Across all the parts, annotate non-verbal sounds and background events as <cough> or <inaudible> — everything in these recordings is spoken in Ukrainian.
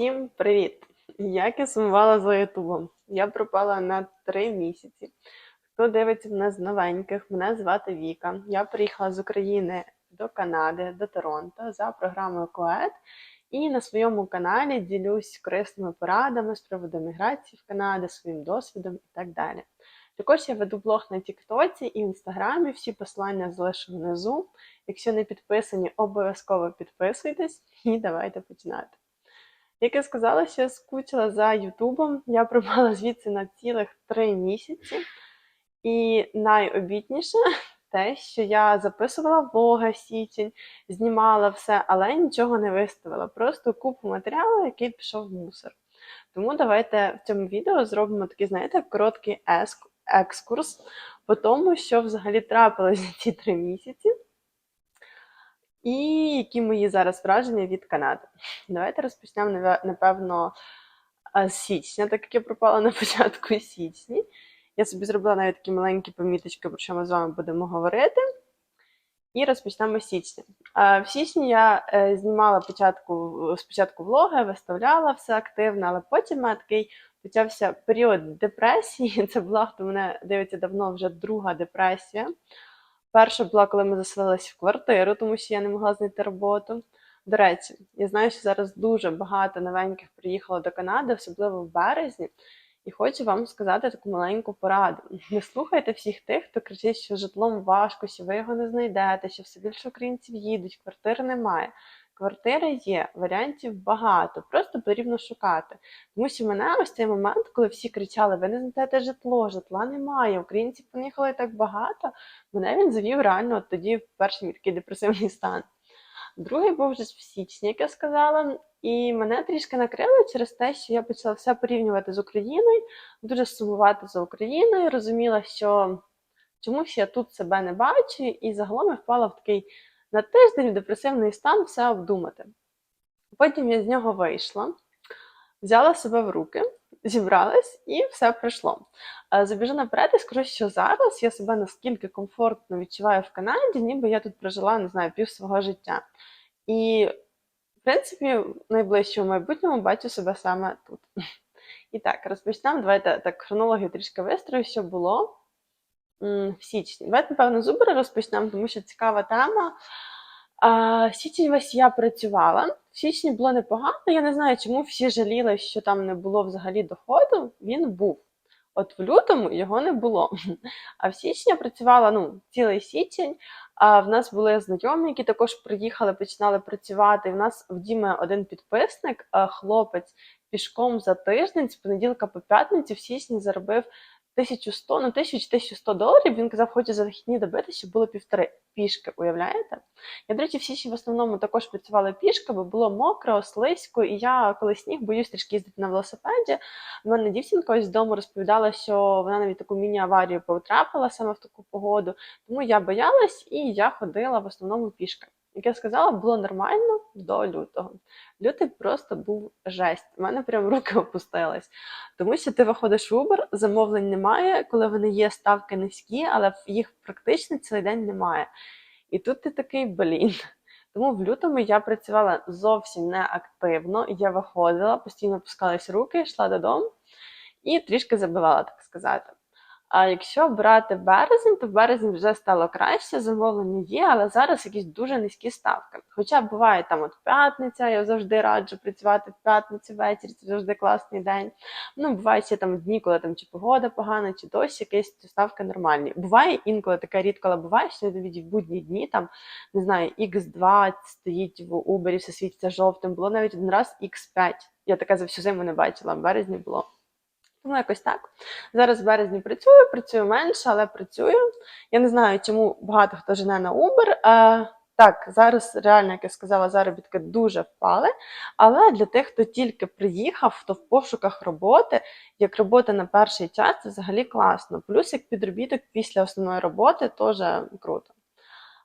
Всім привіт! Як я сумувала за Ютубом. Я пропала на три місяці. Хто дивиться мене з новеньких, мене звати Віка. Я приїхала з України до Канади, до Торонто за програмою КОЕД. І на своєму каналі ділюсь корисними порадами з приводу міграції в Канаду, своїм досвідом і так далі. Також я веду блог на Тіктоці і в Інстаграмі. Всі посилання залишу внизу. Якщо не підписані, обов'язково підписуйтесь і давайте починати. Як я сказала, що я скучила за Ютубом, я пропала <laughs> звідси на цілих три місяці. І найобітніше <laughs> те, що я записувала влоги січень, знімала все, але нічого не виставила. Просто купу матеріалу, який пішов в мусор. Тому давайте в цьому відео зробимо такий, знаєте, короткий екскурс по тому, що взагалі трапилось за ці три місяці. І які мої зараз враження від Канади. Давайте розпочнемо, напевно, з січня, так як я пропала на <laughs> початку січня. Я собі зробила навіть такі маленькі поміточки, про що ми з вами будемо говорити. І розпочнемо з січня. В січні я е, знімала початку, спочатку влоги, виставляла все активно, але потім такий почався період депресії. <laughs> Це була, хто мене дивиться давно, вже друга депресія. Перша була, коли ми заселилися в квартиру, тому що я не могла знайти роботу. До речі, я знаю, що зараз дуже багато новеньких приїхало до Канади, особливо в березні. І хочу вам сказати таку маленьку пораду. <laughs> Не слухайте всіх тих, хто кричить, що житлом важко, що ви його не знайдете, що все більше українців їдуть, квартир немає. Квартири є, варіантів багато, просто потрібно шукати. Тому що мене ось цей момент, коли всі кричали, ви не знайдете житло, житла немає, українців поїхали так багато. Мене він завів реально от тоді в перший мій такий депресивний стан. Другий був вже в січні, як я сказала, і мене трішки накрило через те, що я почала все порівнювати з Україною, дуже сумувати за Україною, розуміла, що чомусь я тут себе не бачу, і загалом я впала в такий на тиждень в депресивний стан все обдумати. Потім я з нього вийшла, взяла себе в руки, зібралась і все пройшло. Е, Забіжу наперед і скажу, що зараз я себе наскільки комфортно відчуваю в Канаді, ніби я тут прожила, не знаю, пів свого життя. І, в принципі, в найближчому майбутньому бачу себе саме тут. <laughs> І так, розпочнемо. Давайте так хронологію трішки вистрою, що було в січні. Давайте, напевно, з розпочнемо, тому що цікава тема. А, січень весь я працювала. В січні було непогано. Я не знаю, чому всі жаліли, що там не було взагалі доходу. Він був. От в лютому його не було. А в січні працювала ну, цілий січень. А в нас були знайомі, які також приїхали, починали працювати. І в нас в Діми один підписник, хлопець, пішком за тиждень з понеділка по п'ятницю в січні заробив 1100, ну 1000 чи 1100 доларів. Він казав, хоче за вихідні добити, щоб було півтори пішки. Уявляєте? Я, до речі, в січні в основному також працювала пішки, бо було мокро, слизько, і я коли сніг боюсь трішки їздити на велосипеді. У мене дівчинка ось вдома розповідала, що вона навіть таку міні-аварію потрапила саме в таку погоду. Тому я боялась і я ходила в основному пішки. Як я сказала, було нормально до лютого. Лютий просто був жесть. У мене прям руки опустились. Тому що ти виходиш в Uber, замовлень немає, коли вони є, ставки низькі, але їх практично цілий день немає. І тут ти такий блін. Тому в лютому я працювала зовсім неактивно. Я виходила, постійно опускались руки, йшла додому і трішки забивала, так сказати. А якщо брати березень, то в березні вже стало краще, замовлення є, але зараз якісь дуже низькі ставки. Хоча буває там от п'ятниця, я завжди раджу працювати в п'ятницю ввечері, це завжди класний день. Ну, буває ще там дні, коли там чи погода погана, чи дощ якийсь, то ставки нормальні. Буває інколи таке рідко, буває, що навіть в будні дні там, не знаю, X2 стоїть в Uber, все світиться жовтим. Було навіть один раз X5. Я таке за всю зиму не бачила, в березні було. Тому якось так. Зараз в березні працюю, працюю менше, але працюю. Я не знаю, чому багато хто жене на Uber. Е, так, зараз реально, як я сказала, заробітки дуже впали. Але для тих, хто тільки приїхав, хто в пошуках роботи, як робота на перший час, це взагалі класно. Плюс як підробіток після основної роботи теж круто.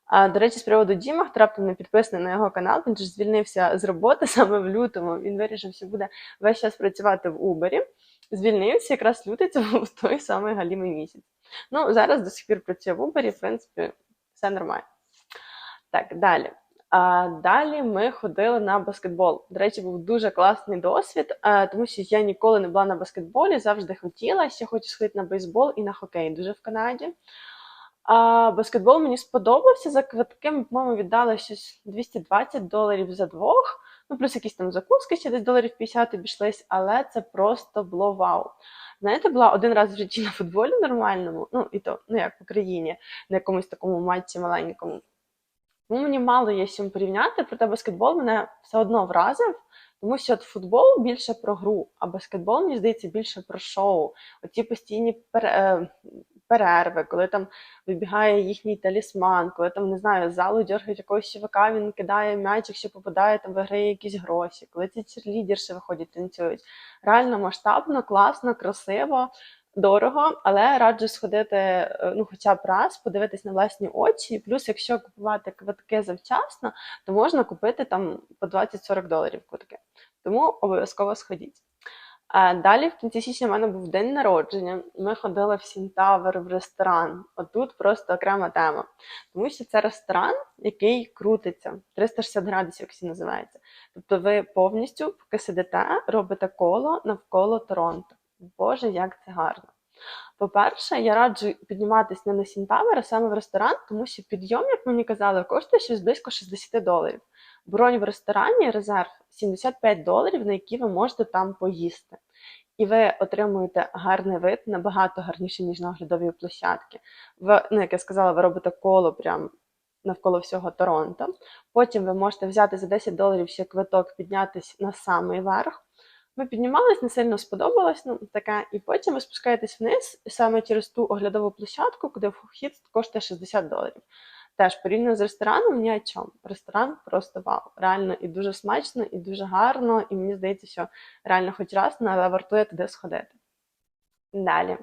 А, до речі, з приводу Діма, хто раптом не підписаний на його канал, він ж звільнився з роботи <laughs> саме в лютому. Він вирішив, що буде весь час працювати в Убері. Звільнився якраз лютий, <laughs> це був той самий галімий місяць. Ну, зараз до сих пір працює в Убері, в принципі, все нормально. Так, далі. А далі ми ходили на баскетбол. До речі, був дуже класний досвід, тому що я ніколи не була на баскетболі, завжди хотіла. Ще хочу сходити на бейсбол і на хокей дуже в Канаді. А баскетбол мені сподобався. За квитки ми, по-моєму, віддали щось 220 доларів за двох. Ну, плюс якісь там закуски, ще десь доларів 50 обійшлись, але це просто було вау. Знаєте, була один раз в житті на футболі нормальному, ну і то, ну як в Україні, на якомусь такому матчі маленькому. Ну, мені мало є з чим порівняти, проте баскетбол мене все одно вразив, тому що от футбол більше про гру, а баскетбол, мені здається, більше про шоу. Оці постійні е, перерви, коли там вибігає їхній талісман, коли там, не знаю, залу дергають якогось чувака, він кидає м'ячик, що попадає, там виграє якісь гроші, коли ці черлідерші виходять, танцюють. Реально масштабно, класно, красиво. Дорого, але раджу сходити, е, ну хоча б раз, подивитись на власні очі. Плюс, якщо купувати квитки завчасно, то можна купити там по 20-40 доларів квитки. Тому обов'язково сходіть. А далі, в кінці січня, в мене був день народження. Ми ходили в Сінтавер в ресторан. Отут просто окрема тема. Тому що це ресторан, який крутиться 360 градусів, як називається. Тобто ви повністю, поки сидите, робите коло навколо Торонто. Боже, як це гарно. По-перше, я раджу підніматися не на Сінтавер, а саме в ресторан, тому що підйом, як мені казали, коштує щось близько 60 доларів. Бронь в ресторані резерв 75 доларів, на які ви можете там поїсти. І ви отримуєте гарний вид, набагато гарніший, ніж на оглядовій площадці. Ви, ну, як я сказала, ви робите коло прям навколо всього Торонто. Потім ви можете взяти за 10 доларів ще квиток, піднятися на самий верх. Ми піднімались, не сильно сподобалось, ну таке, і потім ви спускаєтесь вниз саме через ту оглядову площадку, куди вхід коштує 60 доларів. Теж порівняно з рестораном ні о чому. Ресторан просто вау. Реально і дуже смачно, і дуже гарно, і мені здається, що реально хоч раз, ну, але вартує туди сходити. Далі.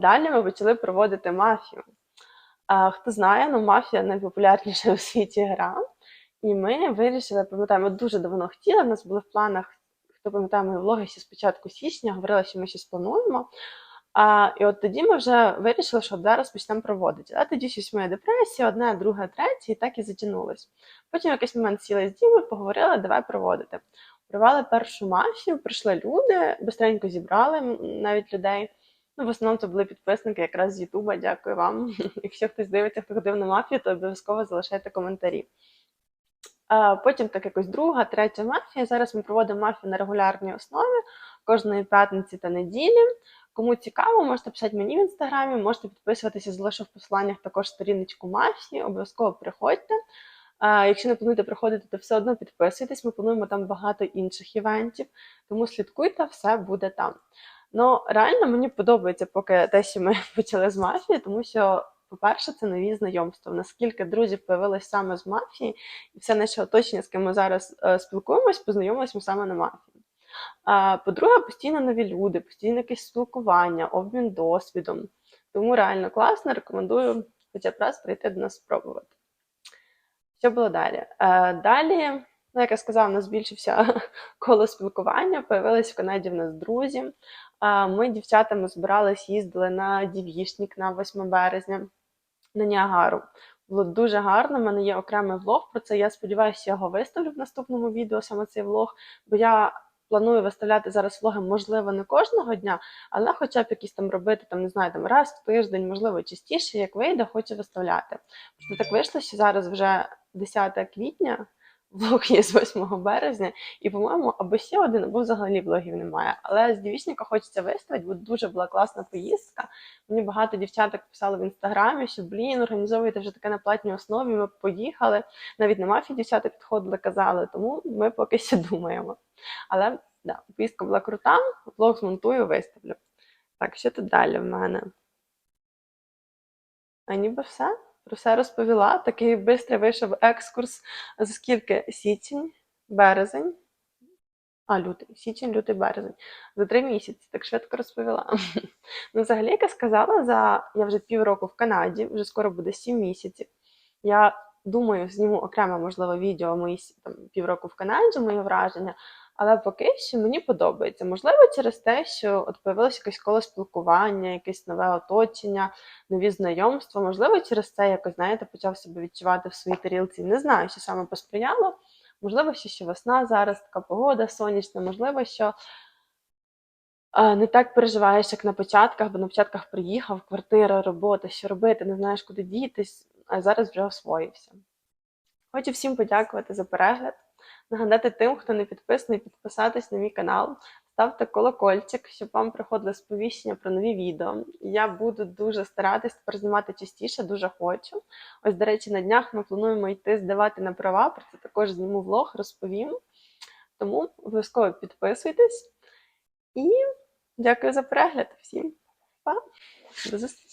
Далі ми почали проводити мафію. Хто знає, ну мафія найпопулярніша <laughs> у світі гра. І ми вирішили, пам'ятаємо, дуже давно хотіли. У нас були в планах, хто пам'ятає мої влоги ще з січня, говорила, що ми щось плануємо. А, і от тоді ми вже вирішили, що зараз почнемо проводити. А тоді щось моя депресія, одне, друге, третє, і так і затягнулось. Потім в якийсь момент сіли з Дімою, поговорили, давай проводити. Провели першу мафію, прийшли люди, бистренько зібрали навіть людей. Ну, в основному це були підписники якраз з Ютуба. Дякую вам. <laughs> Якщо хтось дивиться, хто ходив на мафію, то обов'язково залишайте коментарі. А Потім так якось друга, третя мафія. Зараз ми проводимо мафію на регулярній основі кожної п'ятниці та неділі. Кому цікаво, можете писати мені в інстаграмі, можете підписуватися, залишу в посиланнях також сторіночку мафії, обов'язково приходьте. Якщо не плануєте приходити, то все одно підписуйтесь. Ми плануємо там багато інших івентів, тому слідкуйте, все буде там. Ну, реально мені подобається поки те, що ми <laughs> почали з мафії, тому що, по-перше, це нові знайомства. У нас скільки друзів появилось саме з мафії, і все наше оточення, з ким ми зараз е, спілкуємось, познайомились ми саме на мафії. По-друге, постійно нові люди, постійно якесь спілкування, обмін досвідом. Тому реально класно, рекомендую хоча б раз прийти до нас спробувати. Що було далі? Е, Далі, ну, як я сказала, у нас збільшився <laughs> коло спілкування, появились в Канаді в нас друзі. Ми дівчатами збирались, їздили на дів'їшник на 8 березня на Ніагару. Було дуже гарно. У мене є окремий влог про це. Я сподіваюся, я його виставлю в наступному відео, саме цей влог, бо я планую виставляти зараз влоги, можливо, не кожного дня, але хоча б якісь там робити, там, не знаю, там раз в тиждень, можливо, частіше, як вийде, хочу виставляти. Просто так вийшло, що зараз вже 10 квітня, <laughs> влог є з 8 березня, і, по-моєму, або ще один, або взагалі влогів немає. Але з дівічника хочеться виставити, бо дуже була класна поїздка. Мені багато дівчаток писали в інстаграмі, що блін, організовуєте вже таке на платній основі. Ми поїхали. Навіть на мафії дівчата підходили, казали, тому ми поки ще думаємо. Але да, поїздка була крута, влог змонтую, виставлю. Так, що тут далі в мене? А ніби все. Про все розповіла. Такий бистрий вийшов екскурс. За скільки? Січень, березень. А, лютий, січень, лютий, березень. За три місяці, так швидко розповіла. <laughs> Ну, взагалі, як я сказала, за я вже півроку в Канаді, вже скоро буде сім місяців. Я думаю, зніму окремо, можливо, відео мої там, півроку в Канаді, мої враження. Але поки що мені подобається. Можливо, через те, що от появилося якесь коло спілкування, якесь нове оточення, нові знайомства. Можливо, через це якось, знаєте, почав себе відчувати в своїй тарілці. Не знаю, що саме посприяло. Можливо, що ще весна зараз, така погода сонячна, можливо, що е, не так переживаєш, як на початках, бо на початках приїхав, квартира, робота, що робити, не знаєш, куди дітись, а зараз вже освоївся. Хочу всім подякувати за перегляд. Нагадати тим, хто не підписаний, підписатись на мій канал. Ставте колокольчик, щоб вам приходили сповіщення про нові відео. Я буду дуже старатись тепер знімати частіше, дуже хочу. Ось, до речі, на днях ми плануємо йти здавати на права. Про це також зніму влог, розповім. Тому обов'язково підписуйтесь. І дякую за перегляд всім. Па! До зустрічі!